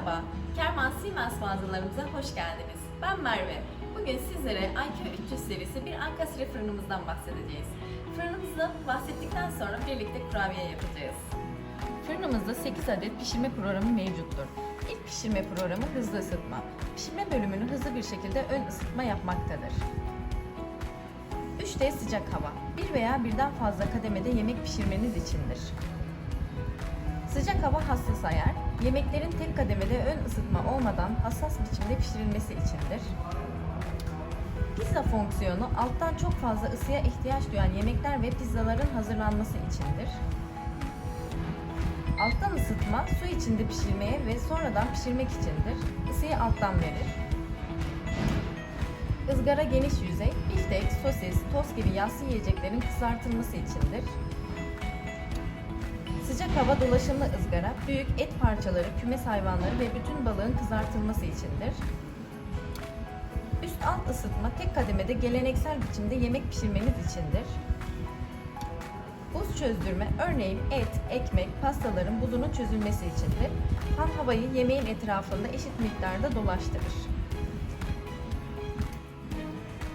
Merhaba, Kerman Siemens mağazalarımıza hoş geldiniz. Ben Merve. Bugün sizlere IQ 300 serisi bir ankastre fırınımızdan bahsedeceğiz. Fırınımızda bahsettikten sonra birlikte kurabiye yapacağız. Fırınımızda 8 adet pişirme programı mevcuttur. İlk pişirme programı hızlı ısıtma. Pişirme bölümünü hızlı bir şekilde ön ısıtma yapmaktadır. 3D sıcak hava. Bir veya birden fazla kademede yemek pişirmeniz içindir. Sıcak hava hassas ayar, yemeklerin tek kademede ön ısıtma olmadan hassas biçimde pişirilmesi içindir. Pizza fonksiyonu alttan çok fazla ısıya ihtiyaç duyan yemekler ve pizzaların hazırlanması içindir. Alttan ısıtma su içinde pişirmeye ve sonradan pişirmek içindir. Isıyı alttan verir. Izgara geniş yüzey, biftek, sosis, tost gibi yassı yiyeceklerin kızartılması içindir. Hava dolaşımlı ızgara, büyük et parçaları, kümes hayvanları ve bütün balığın kızartılması içindir. Üst alt ısıtma tek kademede geleneksel biçimde yemek pişirmeniz içindir. Buz çözdürme örneğin et, ekmek, pastaların buzunun çözülmesi içindir. Ham havayı yemeğin etrafında eşit miktarda dolaştırır.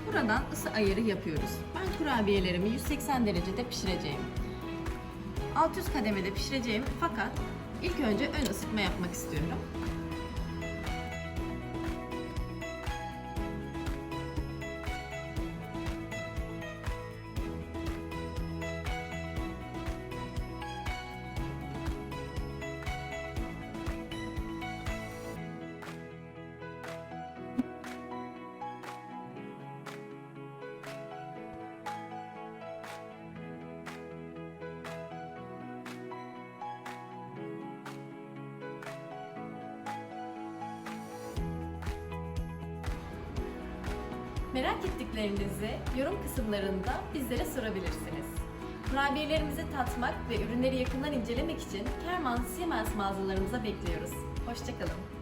Buradan ısı ayarı yapıyoruz. Ben kurabiyelerimi 180 derecede pişireceğim. Alt üst kademede pişireceğim fakat ilk önce ön ısıtma yapmak istiyorum. Merak ettiklerinizi yorum kısımlarında bizlere sorabilirsiniz. Kurabiyelerimizi tatmak ve ürünleri yakından incelemek için Kerman Siemens mağazalarımıza bekliyoruz. Hoşçakalın.